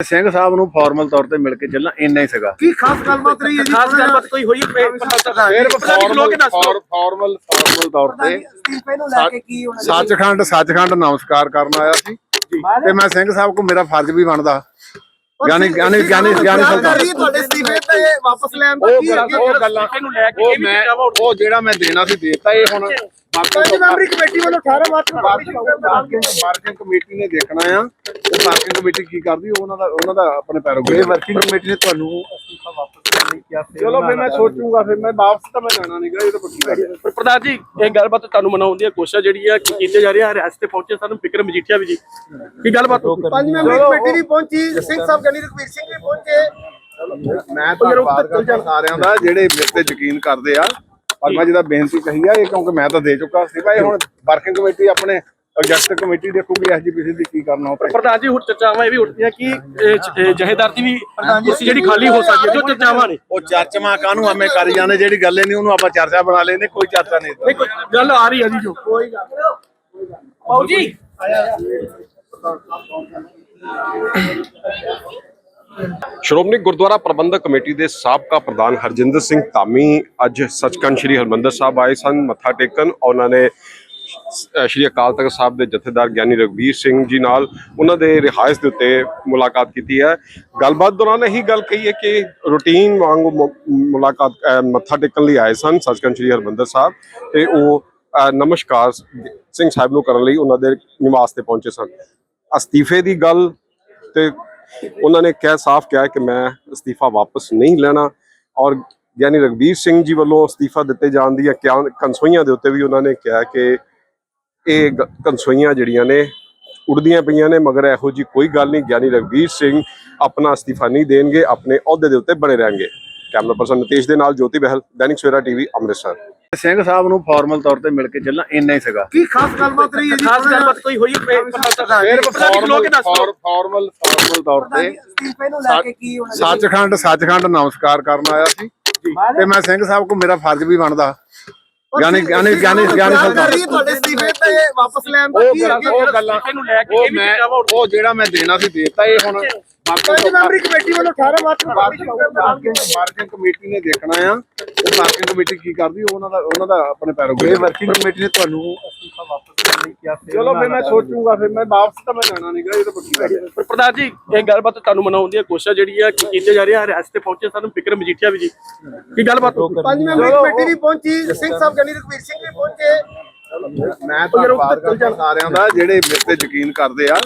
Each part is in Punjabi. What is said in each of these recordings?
ਸਿੰਘ ਸਾਹਿਬ ਨੂੰ ਫਾਰਮਲ ਤੌਰ ਤੇ ਮਿਲ ਕੇ ਚੱਲਣਾ ਇੰਨਾ ਹੀ ਸੀਗਾ। ਕੀ ਖਾਸ ਗੱਲਬਾਤ ਰਹੀ ਹੈ ਜੀ? ਖਾਸ ਗੱਲਬਾਤ ਕੋਈ ਹੋਈ ਹੈ? ਸਿਰਫ ਲੋਕ ਦੱਸ ਦਿਓ। ਫਾਰਮਲ ਫਾਰਮਲ ਤੌਰ ਤੇ ਅਸਤੀਫੇ ਨੂੰ ਲੈ ਕੇ ਕੀ ਹੋਣਾ ਸੱਚਖੰਡ ਸੱਚਖੰਡ ਨਮਸਕਾਰ ਕਰਨ ਆਇਆ ਸੀ। ਤੇ ਮੈਂ ਸਿੰਘ ਸਾਹਿਬ ਕੋ ਮੇਰਾ ਫਰਜ਼ ਵੀ ਬਣਦਾ। ਗਿਆਨੀ ਗਿਆਨੀ ਗੱਲ ਕਰ ਸਰਕਾਰ ਤੁਹਾਡੇ ਅਸਤੀਫੇ ਤੇ ਵਾਪਸ ਲੈਣ ਦਾ ਉਹ ਕੀ ਗੱਲਾਂ ਅੱਗੇ ਉਹ ਗੱਲਾਂ ਇਹਨੂੰ ਲੈ ਕੇ ਇਹ ਵੀ ਮੈਂ ਉਹ ਜਿਹੜਾ ਮੈਂ ਦੇਣਾ ਸੀ ਦੇਤਾ ਇਹ ਹੁਣ ਪੰਜ ਬਾਕੀ ਮੈਂਬਰੀ ਕਮੇਟੀ ਵੱਲੋਂ 18 ਮਾਰਚ ਨੂੰ ਮਾਰਕਿੰਗ ਕਮੇਟੀ ਨੇ ਦੇਖਣਾ ਆ। ਉਹ ਮਾਰਕਿੰਗ ਕਮੇਟੀ ਕੀ ਕਰਦੀ ਉਹ ਉਹਨਾਂ ਦਾ ਉਹਨਾਂ ਦਾ ਆਪਣੇ ਪੈਰੋਗੇ। ਵਰਕਿੰਗ ਕਮੇਟੀ ਨੇ ਤੁਹਾਨੂੰ ਅਸਤੀਫਾ ਚਲੋ ਫਿਰ ਮੈਂ ਸੋਚੂਗਾ ਫਿਰ ਮੈਂ ਵਾਪਸ ਤਾਂ ਮੈਂ ਜਾਣਾ ਨਹੀਂਗਾ ਇਹ ਤਾਂ ਪੱਕੀ ਗੱਲ ਹੈ। ਪਰ ਪ੍ਰਧਾਨ ਜੀ ਇਹ ਗੱਲਬਾਤ ਤੁਹਾਨੂੰ ਮਨਾਉਣ ਦੀ ਕੋਸ਼ਿਸ਼ ਜਿਹੜੀ ਆ ਕੀ ਕੀਤੇ ਜਾ ਰਹੀ ਆ ਰਿਆਸਤ ਤੇ ਪਹੁੰਚੇ ਸਾਨੂੰ ਫਿਕਰ ਮਜੀਠੀਆ ਵੀ ਜੀ। ਕੀ ਗੱਲਬਾਤ ਪੰਜ ਮੈਂਬਰੀ ਕਮੇਟੀ ਵੀ ਪਹੁੰਚੀ ਸਿੰਘ ਸਾਹਿਬ ਗਨੀ ਰਘਵੀਰ ਸਿੰਘ ਵੀ ਪਹੁੰਚੇ। ਮੈਂ ਧੰਨਵਾਦ ਕਰਦਾ ਸਾਰਿਆਂ ਦਾ ਜਿਹੜੇ ਮੇਰੇ ਤੇ ਯਕੀਨ ਕਰਦੇ ਆ ਪਰ ਮੈਂ ਜਿਹਦਾ ਬੇਨਤੀ ਕਹੀ ਆ ਇਹ ਕਿਉਂਕਿ ਮੈਂ ਤਾਂ ਦੇ ਚੁੱਕਾ ਸੀ। ਭਾਈ ਹੁਣ ਵਰਕਿੰਗ ਕਮੇਟੀ ਆਪਣੇ ਐਗਜ਼ੈਕਟਿਵ ਕਮੇਟੀ ਦੇਖੂਗੀ ਐਸਜੀਪੀਸੀ ਦੀ ਕੀ ਕਰਨਾ ਉਹ ਪ੍ਰਧਾਨ ਜੀ ਹੁਣ ਚਰਚਾਵਾਂ ਇਹ ਵੀ ਉੱਠਦੀਆਂ ਕਿ ਜਹੇਦਾਰ ਦੀ ਵੀ ਕੁਰਸੀ ਜਿਹੜੀ ਖਾਲੀ ਹੋ ਸਕਦੀ ਹੈ ਜੋ ਚਰਚਾਵਾਂ ਨੇ। ਉਹ ਚਰਚਾਵਾਂ ਕਾਹਨੂੰ ਐਵੇਂ ਕਰੀ ਜਾਂਦੇ ਜਿਹੜੀ ਗੱਲ ਨਹੀਂ ਉਹਨੂੰ ਆਪਾਂ ਚਰਚਾ ਬਣਾ ਲੈਂਦੇ ਕੋਈ ਚਰਚਾ ਨਹੀਂ ਨਹੀਂ ਕੋਈ ਗੱਲ ਆ ਰਹੀ ਹੈ ਜੀ ਜੋ। ਕੋਈ ਗੱਲ ਜੀ। ਸ਼੍ਰੋਮਣੀ ਗੁਰਦੁਆਰਾ ਪ੍ਰਬੰਧਕ ਕਮੇਟੀ ਦੇ ਸਾਬਕਾ ਪ੍ਰਧਾਨ ਹਰਜਿੰਦਰ ਸਿੰਘ ਧਾਮੀ ਅੱਜ ਸੱਚਖੰਡ ਸ੍ਰੀ ਹਰਮੰਦਰ ਸਾਹਿਬ ਆਏ ਸਨ ਮੱਥਾ ਟੇਕਣ। ਉਹਨਾਂ ਨੇ ਸ੍ਰੀ ਅਕਾਲ ਤਖਤ ਸਾਹਿਬ ਦੇ ਜਥੇਦਾਰ ਗਿਆਨੀ ਰਘਬੀਰ ਸਿੰਘ ਜੀ ਨਾਲ ਉਹਨਾਂ ਦੇ ਰਿਹਾਇਸ਼ ਦੇ ਉੱਤੇ ਮੁਲਾਕਾਤ ਕੀਤੀ ਹੈ। ਗੱਲਬਾਤ ਦੌਰਾਨ ਇਹੀ ਗੱਲ ਕਹੀ ਹੈ ਕਿ ਰੂਟੀਨ ਵਾਂਗੂ ਮੁ- ਮੁਲਾਕਾਤ ਮੱਥਾ ਟੇਕਣ ਲਈ ਆਏ ਸਨ ਸੱਚਖੰਡ ਸ੍ਰੀ ਹਰਮੰਦਰ ਸਾਹਿਬ ਤੇ ਉਹ ਨਮਸਕਾਰ ਸਿੰਘ ਸਾਹਿਬ ਨੂੰ ਕਰਨ ਲਈ ਉਹਨਾਂ ਦੇ ਨਿਵਾਸ ਤੇ ਪਹੁੰਚੇ ਸਨ। ਅਸਤੀਫੇ ਦੀ ਗੱਲ ਤੇ ਉਹਨਾਂ ਨੇ ਕਹਿ, ਸਾਫ਼ ਕਿਹਾ ਕਿ ਮੈਂ ਅਸਤੀਫਾ ਵਾਪਸ ਨਹੀਂ ਲੈਣਾ ਔਰ ਗਿਆਨੀ ਰਗਬੀਰ ਸਿੰਘ ਜੀ ਵੱਲੋਂ ਅਸਤੀਫਾ ਦਿੱਤੇ ਜਾਣ ਦੀਆਂ ਕਿਆ, ਕਨਸੋਈਆਂ ਦੇ ਉੱਤੇ ਵੀ ਉਹਨਾਂ ਨੇ ਕਿਹਾ ਕਿ ਇਹ ਕਨਸੋਈਆਂ ਜਿਹੜੀਆਂ ਨੇ ਉੜਦੀਆਂ ਪਈਆਂ ਨੇ ਮਗਰ ਇਹੋ ਜੀ ਕੋਈ ਗੱਲ ਨਹੀਂ ਗਿਆਨੀ ਰਗਬੀਰ ਸਿੰਘ ਆਪਣਾ ਅਸਤੀਫਾ ਨਹੀਂ ਦੇਣਗੇ ਆਪਣੇ ਅਹੁਦੇ ਦੇ ਉੱਤੇ ਬਣੇ ਰਹਿਣਗੇ। ਕੈਮਰਾ ਪਰਸਨ ਨਿਤੇਸ਼ ਦੇ ਨਾਲ ਜੋਤੀ ਬਹਿਲ ਦੈਨਿਕ ਸਵੇਰਾ ਟੀਵੀ ਅੰਮ੍ਰਿਤਸਰ। ਸਿੰਘ ਸਾਹਿਬ ਨੂੰ ਫਾਰਮਲ ਤੌਰ ਤੇ ਮਿਲ ਕੇ ਚੱਲਣਾ ਇੰਨਾ ਹੀ ਸੀਗਾ। ਕੀ ਖਾਸ ਗੱਲਬਾਤ ਰਹੀ ਹੈ ਜੀ? ਖਾਸ ਗੱਲਬਾਤ ਕੋਈ ਹੋਈ ਹੈ? ਸਿਰਫ ਲੋਕ ਦੱਸ। ਫਾਰਮਲ ਫਾਰਮਲ ਤੌਰ ਤੇ ਸੱਚਖੰਡ ਸੱਚਖੰਡ ਨਮਸਕਾਰ ਕਰਨ ਆਇਆ ਸੀ। ਤੇ ਮੈਂ ਸਿੰਘ ਸਾਹਿਬ ਕੋ ਮੇਰਾ ਫਰਜ਼ ਵੀ ਬਣਦਾ। ਕਰ ਸਰਕਾਰ ਰਹੀ ਹੈ ਤੁਹਾਡੇ ਅਸਤੀਫੇ ਤੇ ਵਾਪਸ ਲੈਣ ਦਾ ਕੀ ਗੱਲਾਂ ਅੱਗੇ ਉਹ ਗੱਲਾਂ ਇਹਨੂੰ ਲੈ ਕੇ ਇਹ ਵੀ ਉੱਠ ਉਹ ਜਿਹੜਾ ਮੈਂ ਦੇਣਾ ਸੀ ਦੇਤਾ ਇਹ ਹੁਣ ਪੰਜ ਮੈਂਬਰੀ ਕਮੇਟੀ ਵੱਲੋਂ 18 ਮਾਰਚ ਨੂੰ ਮਾਰਕਿੰਗ ਕਮੇਟੀ ਨੇ ਦੇਖਣਾ ਆ। ਉਹ ਮਾਰਕਿੰਗ ਕਮੇਟੀ ਕੀ ਕਰਦੀ ਉਹ ਉਹਨਾਂ ਦਾ ਉਹਨਾਂ ਦਾ ਆਪਣੇ ਪੈਰੋਗੇ। ਵਰਕਿੰਗ ਕਮੇਟੀ ਨੇ ਤੁਹਾਨੂੰ ਅਸਤੀਫਾ ਵਾਪਸ ਕਰਨ ਲਈ ਕਿਹਾ ਚਲੋ ਫਿਰ ਮੈਂ ਸੋਚੂਗਾ ਫਿਰ ਮੈਂ ਵਾਪਸ ਤਾਂ ਮੈਂ ਜਾਣਾ ਨਹੀਂਗਾ ਇਹ ਤਾਂ ਪੱਕੀ ਗੱਲ ਹੈ। ਪਰ ਪ੍ਰਧਾਨ ਜੀ ਇਹ ਗੱਲਬਾਤ ਤੁਹਾਨੂੰ ਮਨਾਉਣ ਦੀ ਕੋਸ਼ਿਸ਼ ਜਿਹੜੀ ਆ ਕੀ ਕੀਤੇ ਜਾ ਰਹੀ ਆ ਰਿਆਸਤ ਤੇ ਪਹੁੰਚੇ ਸਾਨੂੰ ਫਿਕਰ ਮਜੀਠੀਆ ਵੀ ਜੀ। ਕੀ ਗੱਲਬਾਤ ਪੰਜ ਮੈਂਬਰੀ ਕਮੇਟੀ ਵੀ ਪਹੁੰਚੀ ਸਿੰਘ ਸਾਹਿਬ ਗਨੀ ਰਘਵੀਰ ਸਿੰਘ ਵੀ ਪਹੁੰਚੇ। ਮੈਂ ਧੰਨਵਾਦ ਕਰਦਾ ਸਾਰਿਆਂ ਦਾ ਜਿਹੜੇ ਮੇਰੇ ਤੇ ਯਕੀਨ ਕਰਦੇ ਆ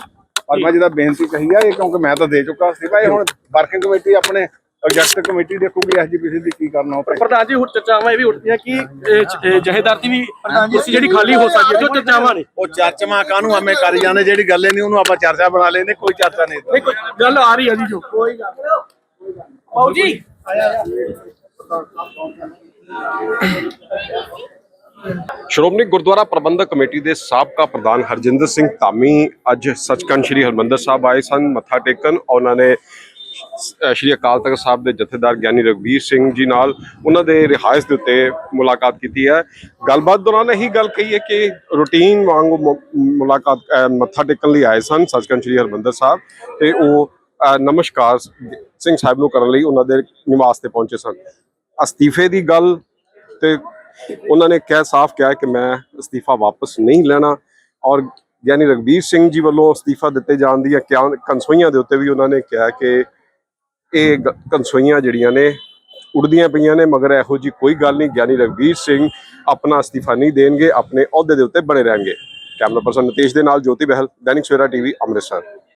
ਪਰ ਮੈਂ ਜਿਹਦਾ ਬੇਨਤੀ ਕਹੀ ਆ ਇਹ ਕਿਉਂਕਿ ਮੈਂ ਤਾਂ ਦੇ ਚੁੱਕਾ ਸੀ। ਭਾਈ ਹੁਣ ਵਰਕਿੰਗ ਕਮੇਟੀ ਆਪਣੇ ਐਗਜ਼ੈਕਟਿਵ ਕਮੇਟੀ ਦੇਖੂਗੀ ਐਸਜੀਪੀਸੀ ਦੀ ਕੀ ਕਰਨਾ ਉਹ। ਪ੍ਰਧਾਨ ਜੀ ਹੁਣ ਚਰਚਾਵਾਂ ਇਹ ਵੀ ਉੱਠਦੀਆਂ ਕਿ ਜਹੇਦਾਰ ਦੀ ਵੀ ਕੁਰਸੀ ਜਿਹੜੀ ਖਾਲੀ ਹੋ ਸਕਦੀ ਹੈ ਜੋ ਚਰਚਾਵਾਂ ਨੇ। ਉਹ ਚਰਚਾਵਾਂ ਕਾਹਨੂੰ ਐਵੇਂ ਕਰੀ ਜਾਂਦੇ ਜਿਹੜੀ ਗੱਲ ਨਹੀਂ ਉਹਨੂੰ ਆਪਾਂ ਚਰਚਾ ਬਣਾ ਲੈਂਦੇ ਕੋਈ ਚਰਚਾ ਨਹੀਂ ਨਹੀਂ ਕੋਈ ਗੱਲ ਆ ਰਹੀ ਹੈ ਜੀ ਜੋ। ਕੋਈ ਗੱਲ ਜੀ। ਸ਼੍ਰੋਮਣੀ ਗੁਰਦੁਆਰਾ ਪ੍ਰਬੰਧਕ ਕਮੇਟੀ ਦੇ ਸਾਬਕਾ ਪ੍ਰਧਾਨ ਹਰਜਿੰਦਰ ਸਿੰਘ ਧਾਮੀ ਅੱਜ ਸੱਚਖੰਡ ਸ੍ਰੀ ਹਰਮੰਦਰ ਸਾਹਿਬ ਆਏ ਸਨ ਮੱਥਾ ਟੇਕਣ। ਉਹਨਾਂ ਨੇ ਸ੍ਰੀ ਅਕਾਲ ਤਖਤ ਸਾਹਿਬ ਦੇ ਜਥੇਦਾਰ ਗਿਆਨੀ ਰਘਬੀਰ ਸਿੰਘ ਜੀ ਨਾਲ ਉਹਨਾਂ ਦੇ ਰਿਹਾਇਸ਼ ਦੇ ਉੱਤੇ ਮੁਲਾਕਾਤ ਕੀਤੀ ਹੈ। ਗੱਲਬਾਤ ਦੌਰਾਨ ਇਹੀ ਗੱਲ ਕਹੀ ਹੈ ਕਿ ਰੂਟੀਨ ਵਾਂਗੂ ਮੁ- ਮੁਲਾਕਾਤ ਮੱਥਾ ਟੇਕਣ ਲਈ ਆਏ ਸਨ ਸੱਚਖੰਡ ਸ੍ਰੀ ਹਰਮੰਦਰ ਸਾਹਿਬ ਤੇ ਉਹ ਨਮਸਕਾਰ ਸਿੰਘ ਸਾਹਿਬ ਨੂੰ ਕਰਨ ਲਈ ਉਹਨਾਂ ਦੇ ਨਿਵਾਸ ਤੇ ਪਹੁੰਚੇ ਸਨ। ਅਸਤੀਫੇ ਦੀ ਗੱਲ ਤੇ ਉਹਨਾਂ ਨੇ ਕਹਿ, ਸਾਫ਼ ਕਿਹਾ ਕਿ ਮੈਂ ਅਸਤੀਫਾ ਵਾਪਸ ਨਹੀਂ ਲੈਣਾ ਔਰ ਗਿਆਨੀ ਰਗਬੀਰ ਸਿੰਘ ਜੀ ਵੱਲੋਂ ਅਸਤੀਫਾ ਦਿੱਤੇ ਜਾਣ ਦੀਆਂ ਕਿਆ, ਕਨਸੋਈਆਂ ਦੇ ਉੱਤੇ ਵੀ ਉਹਨਾਂ ਨੇ ਕਿਹਾ ਕਿ ਇਹ ਗ- ਕਨਸੋਈਆਂ ਜਿਹੜੀਆਂ ਨੇ ਉੜਦੀਆਂ ਪਈਆਂ ਨੇ, ਮਗਰ ਇਹੋ ਜੀ ਕੋਈ ਗੱਲ ਨਹੀਂ, ਗਿਆਨੀ ਰਗਬੀਰ ਸਿੰਘ ਆਪਣਾ ਅਸਤੀਫਾ ਨਹੀਂ ਦੇਣਗੇ, ਆਪਣੇ ਅਹੁਦੇ ਦੇ ਉੱਤੇ ਬਣੇ ਰਹਿਣਗੇ। ਕੈਮਰਾ ਪਰਸਨ ਨਿਤੇਸ਼ ਦੇ ਨਾਲ ਜੋਤੀ ਬਹਿਲ, ਦੈਨਿਕ ਸਵੇਰਾ ਟੀਵੀ, ਅੰਮ੍ਰਿਤਸਰ।